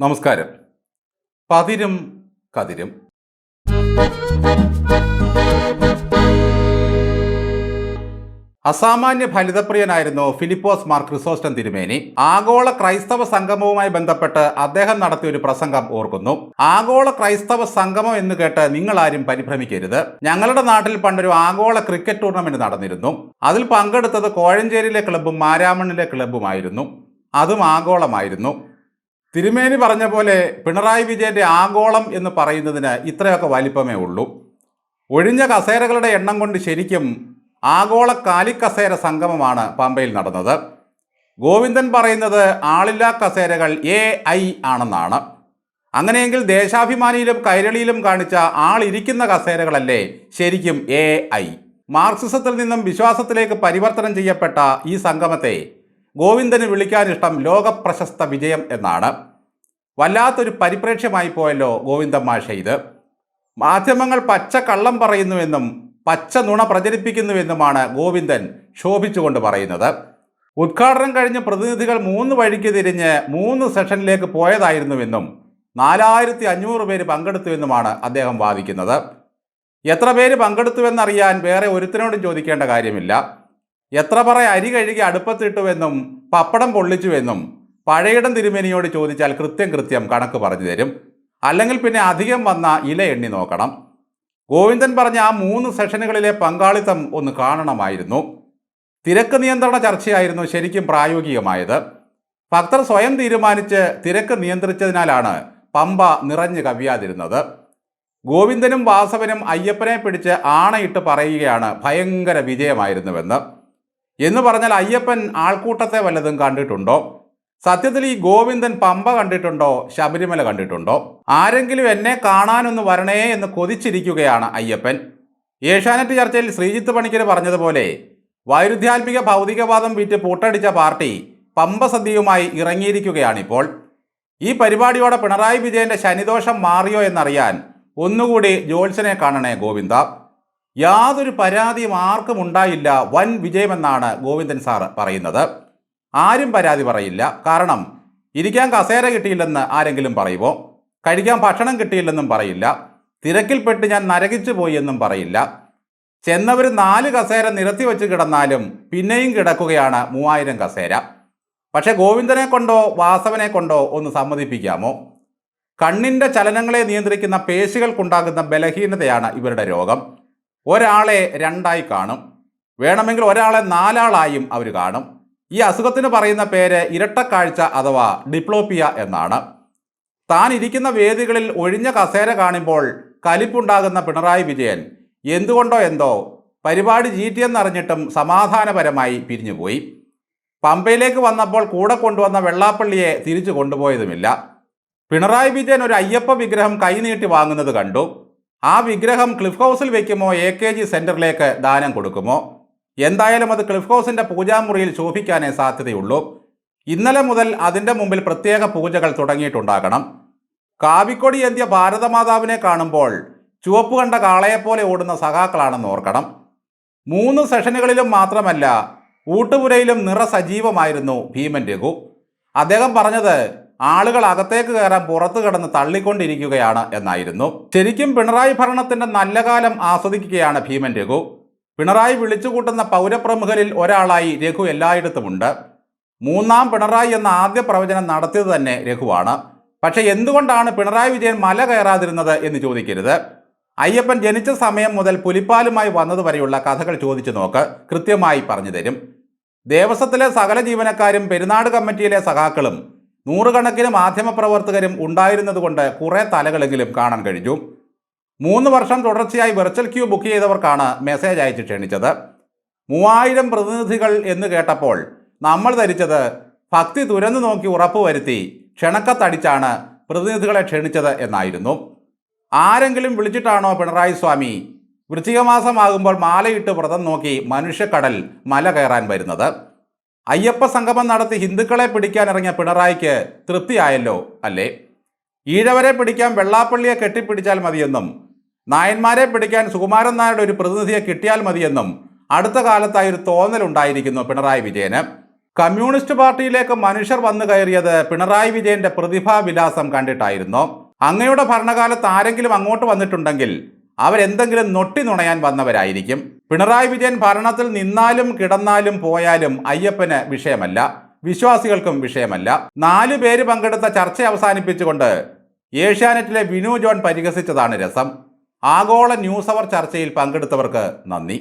നമസ്കാരം. പതിരും കതിരും. അസാമാന്യ ഫലിതപ്രിയനായിരുന്നു ഫിലിപ്പോസ് മാർ ക്രിസോസ്റ്റം തിരുമേനി. ആഗോള ക്രൈസ്തവ സംഗമവുമായി ബന്ധപ്പെട്ട് അദ്ദേഹം നടത്തിയ ഒരു പ്രസംഗം ഓർക്കുന്നു. ആഗോള ക്രൈസ്തവ സംഗമം എന്ന് കേട്ട് നിങ്ങൾ ആരും പരിഭ്രമിക്കരുത്. ഞങ്ങളുടെ നാട്ടിൽ പണ്ടൊരു ആഗോള ക്രിക്കറ്റ് ടൂർണമെന്റ് നടന്നിരുന്നു. അതിൽ പങ്കെടുത്തത് കോഴഞ്ചേരിയിലെ ക്ലബ്ബും മാരാമണ്ണിലെ ക്ലബ്ബുമായിരുന്നു. അതും ആഗോളമായിരുന്നു. തിരുമേനി പറഞ്ഞ പോലെ പിണറായി വിജയന്റെ ആഗോളം എന്ന് പറയുന്നതിന് ഇത്രയൊക്കെ വലിപ്പമേ ഉള്ളൂ. ഒഴിഞ്ഞ കസേരകളുടെ എണ്ണം കൊണ്ട് ശരിക്കും ആഗോള കാലിക്കസേര സംഗമമാണ് പമ്പയിൽ നടന്നത്. ഗോവിന്ദൻ പറയുന്നത് ആളില്ലാ കസേരകൾ എ ഐ ആണെന്നാണ്. അങ്ങനെയെങ്കിൽ ദേശാഭിമാനിയിലും കൈരളിയിലും കാണിച്ച ആളിരിക്കുന്ന കസേരകളല്ലേ ശരിക്കും എ ഐ. മാർക്സിസത്തിൽ നിന്നും വിശ്വാസത്തിലേക്ക് പരിവർത്തനം ചെയ്യപ്പെട്ട ഈ സംഗമത്തെ ഗോവിന്ദന് വിളിക്കാനിഷ്ടം ലോകപ്രശസ്ത വിജയം എന്നാണ്. വല്ലാത്തൊരു പരിപ്രേക്ഷ്യമായി പോയല്ലോ ഗോവിന്ദൻ മാഷ ഇത്. മാധ്യമങ്ങൾ പച്ച കള്ളം പറയുന്നുവെന്നും പച്ച നുണ പ്രചരിപ്പിക്കുന്നുവെന്നുമാണ് ഗോവിന്ദൻ ശോഭിച്ചുകൊണ്ട് പറയുന്നത്. ഉദ്ഘാടനം കഴിഞ്ഞ് പ്രതിനിധികൾ മൂന്ന് വഴിക്ക് തിരിഞ്ഞ് മൂന്ന് സെഷനിലേക്ക് പോയതായിരുന്നുവെന്നും നാലായിരത്തി അഞ്ഞൂറ് പേര് പങ്കെടുത്തുവെന്നുമാണ് അദ്ദേഹം വാദിക്കുന്നത്. എത്ര പേര് പങ്കെടുത്തുവെന്നറിയാൻ വേറെ ഒരുത്തിനോടും ചോദിക്കേണ്ട കാര്യമില്ല. എത്ര പറ അരി കഴുകി അടുപ്പത്തിട്ടുവെന്നും പപ്പടം പൊള്ളിച്ചുവെന്നും പഴയിടം തിരുമേനിയോട് ചോദിച്ചാൽ കൃത്യം കൃത്യം കണക്ക് പറഞ്ഞു തരും. അല്ലെങ്കിൽ പിന്നെ അധികം വന്ന ഇല എണ്ണി നോക്കണം. ഗോവിന്ദൻ പറഞ്ഞ ആ മൂന്ന് സെഷനുകളിലെ പങ്കാളിത്തം ഒന്ന് കാണണമായിരുന്നു. തിരക്ക് നിയന്ത്രണ ചർച്ചയായിരുന്നു ശരിക്കും പ്രായോഗികമായത്. ഭക്തർ സ്വയം തീരുമാനിച്ച് തിരക്ക് നിയന്ത്രിച്ചതിനാലാണ് പമ്പ നിറഞ്ഞു കവിയാതിരുന്നത്. ഗോവിന്ദനും വാസവനും അയ്യപ്പനെ പിടിച്ച് ആണയിട്ട് പറയുകയാണ് ഭയങ്കര വിജയമായിരുന്നുവെന്ന്. എന്ന് പറഞ്ഞാൽ അയ്യപ്പൻ ആൾക്കൂട്ടത്തെ വല്ലതും കണ്ടിട്ടുണ്ടോ? സത്യത്തിൽ ഈ ഗോവിന്ദൻ പമ്പ കണ്ടിട്ടുണ്ടോ? ശബരിമല കണ്ടിട്ടുണ്ടോ? ആരെങ്കിലും എന്നെ കാണാനൊന്ന് വരണേ എന്ന് കൊതിച്ചിരിക്കുകയാണ് അയ്യപ്പൻ. ഏഷ്യാനെറ്റ് ചർച്ചയിൽ ശ്രീജിത്ത് പണിക്കർ പറഞ്ഞതുപോലെ വൈരുദ്ധ്യാത്മിക ഭൗതികവാദം വിറ്റ് പൂട്ടടിച്ച പാർട്ടി പമ്പ സദ്യയുമായി ഇറങ്ങിയിരിക്കുകയാണിപ്പോൾ. ഈ പരിപാടിയോടെ പിണറായി വിജയന്റെ ശനിദോഷം മാറിയോ എന്നറിയാൻ ഒന്നുകൂടി ജോത്സനെ കാണണേ ഗോവിന്ദ. യാതൊരു പരാതിയും ആർക്കും ഉണ്ടായില്ല. വൻ വിജയമെന്നാണ് ഗോവിന്ദൻ സാർ പറയുന്നത്. ആരും പരാതി പറയില്ല. കാരണം ഇരിക്കാൻ കസേര കിട്ടിയില്ലെന്ന് ആരെങ്കിലും പറയുമോ കഴിക്കാൻ ഭക്ഷണം കിട്ടിയില്ലെന്നും പറയില്ല. തിരക്കിൽപ്പെട്ട് ഞാൻ നരകിച്ചു പോയി എന്നും പറയില്ല. ചെന്നവർ നാല് കസേര നിരത്തി വെച്ച് കിടന്നാലും പിന്നെയും കിടക്കുകയാണ് മൂവായിരം കസേര. പക്ഷെ ഗോവിന്ദനെ കൊണ്ടോ വാസവനെ കൊണ്ടോ ഒന്ന് സമ്മതിപ്പിക്കാമോ? കണ്ണിന്റെ ചലനങ്ങളെ നിയന്ത്രിക്കുന്ന പേശികൾക്കുണ്ടാകുന്ന ബലഹീനതയാണ് ഇവരുടെ രോഗം. ഒരാളെ രണ്ടായി കാണും. വേണമെങ്കിൽ ഒരാളെ നാലാളായും അവർ കാണും. ഈ അസുഖത്തിന് പറയുന്ന പേര് ഇരട്ടക്കാഴ്ച അഥവാ ഡിപ്ലോപ്പിയ എന്നാണ്. താൻ ഇരിക്കുന്ന വേദികളിൽ ഒഴിഞ്ഞ കസേര കാണുമ്പോൾ കലിപ്പുണ്ടാകുന്ന പിണറായി വിജയൻ എന്തുകൊണ്ടോ എന്തോ പരിപാടി ജീറ്റിയെന്നറിഞ്ഞിട്ടും സമാധാനപരമായി പിരിഞ്ഞുപോയി. പമ്പയിലേക്ക് വന്നപ്പോൾ കൂടെ കൊണ്ടുവന്ന വെള്ളാപ്പള്ളിയെ തിരിച്ചു കൊണ്ടുപോയതുമില്ല. പിണറായി വിജയൻ ഒരു അയ്യപ്പ വിഗ്രഹം കൈനീട്ടി വാങ്ങുന്നത് കണ്ടു. ആ വിഗ്രഹം ക്ലിഫ് ഹൗസിൽ വയ്ക്കുമോ എ കെ ജി സെന്ററിലേക്ക് ദാനം കൊടുക്കുമോ? എന്തായാലും അത് ക്ലിഫ് ഹൗസിന്റെ പൂജാമുറിയിൽ ശോഭിക്കാനേ സാധ്യതയുള്ളൂ. ഇന്നലെ മുതൽ അതിന്റെ മുമ്പിൽ പ്രത്യേക പൂജകൾ തുടങ്ങിയിട്ടുണ്ടാകണം. കാവിക്കൊടി എന്തിയ ഭാരതമാതാവിനെ കാണുമ്പോൾ ചുവപ്പ് കണ്ട കാളയെപ്പോലെ ഓടുന്ന സഖാക്കളാണെന്ന് ഓർക്കണം. മൂന്ന് സെഷനുകളിലും മാത്രമല്ല ഊട്ടുപുരയിലും നിറസജീവമായിരുന്നു ഭീമൻ രഘു. അദ്ദേഹം പറഞ്ഞത് ആളുകൾ അകത്തേക്ക് കയറാൻ പുറത്തു കിടന്ന് തള്ളിക്കൊണ്ടിരിക്കുകയാണ് എന്നായിരുന്നു. ശരിക്കും പിണറായി ഭരണത്തിന്റെ നല്ല കാലം ആസ്വദിക്കുകയാണ് ഭീമൻ രഘു. പിണറായി വിളിച്ചുകൂട്ടുന്ന പൗരപ്രമുഖരിൽ ഒരാളായി രഘു എല്ലായിടത്തുമുണ്ട്. മൂന്നാം പിണറായി എന്ന ആദ്യ പ്രവചനം നടത്തിയത് തന്നെ രഘുവാണ്. പക്ഷെ എന്തുകൊണ്ടാണ് പിണറായി വിജയൻ മല കയറാതിരുന്നത് എന്ന് ചോദിക്കരുത്. അയ്യപ്പൻ ജനിച്ച സമയം മുതൽ പുലിപ്പാലുമായി വന്നതുവരെയുള്ള കഥകൾ ചോദിച്ചു നോക്ക്. കൃത്യമായി പറഞ്ഞു തരും. ദേവസ്വത്തിലെ സകല ജീവനക്കാരും പെരുന്നാട് കമ്മിറ്റിയിലെ സഖാക്കളും നൂറുകണക്കിന് മാധ്യമപ്രവർത്തകരും ഉണ്ടായിരുന്നതുകൊണ്ട് കുറേ തലകളെങ്കിലും കാണാൻ കഴിഞ്ഞു. മൂന്ന് വർഷം തുടർച്ചയായി വെർച്വൽ ക്യൂ ബുക്ക് ചെയ്തവർക്കാണ് മെസ്സേജ് അയച്ച് ക്ഷണിച്ചത്. മൂവായിരം പ്രതിനിധികൾ എന്ന് കേട്ടപ്പോൾ നമ്മൾ ധരിച്ചത് ഭക്തി തുരന്നു നോക്കി ഉറപ്പുവരുത്തി ക്ഷണക്കത്തടിച്ചാണ് പ്രതിനിധികളെ ക്ഷണിച്ചത് എന്നായിരുന്നു. ആരെങ്കിലും വിളിച്ചിട്ടാണോ പിണറായി സ്വാമി വൃശ്ചികമാസമാകുമ്പോൾ മാലയിട്ട് വ്രതം നോക്കി മനുഷ്യക്കടൽ മല കയറാൻ വരുന്നത്? അയ്യപ്പ സംഗമം നടത്തി ഹിന്ദുക്കളെ പിടിക്കാൻ ഇറങ്ങിയ പിണറായിക്ക് തൃപ്തിയായല്ലോ അല്ലേ? ഈഴവരെ പിടിക്കാൻ വെള്ളാപ്പള്ളിയെ കെട്ടിപ്പിടിച്ചാൽ മതിയെന്നും നായന്മാരെ പിടിക്കാൻ സുകുമാരൻ നായരുടെ ഒരു പ്രതിനിധിയെ കിട്ടിയാൽ മതിയെന്നും അടുത്ത കാലത്തായി ഒരു തോന്നലുണ്ടായിരിക്കുന്നു പിണറായി വിജയന്. കമ്മ്യൂണിസ്റ്റ് പാർട്ടിയിലേക്ക് മനുഷ്യർ വന്നു കയറിയത് പിണറായി വിജയന്റെ പ്രതിഭാവിലാസം കണ്ടിട്ടായിരുന്നു. അങ്ങയുടെ ഭരണകാലത്ത് ആരെങ്കിലും അങ്ങോട്ട് വന്നിട്ടുണ്ടെങ്കിൽ അവരെന്തെങ്കിലും നൊട്ടി നുണയാൻ വന്നവരായിരിക്കും. പിണറായി വിജയൻ ഭരണത്തിൽ നിന്നാലും കിടന്നാലും പോയാലും അയ്യപ്പന് വിഷയമല്ല വിശ്വാസികൾക്കും വിഷയമല്ല. നാലു പേര് പങ്കെടുത്ത ചർച്ച അവസാനിപ്പിച്ചുകൊണ്ട് ഏഷ്യാനെറ്റിലെ വിനു ജോൺ പരിഹസിച്ചതാണ് രസം. ആഗോള ന്യൂസ് അവർ ചർച്ചയിൽ പങ്കെടുത്തവർക്ക് നന്ദി.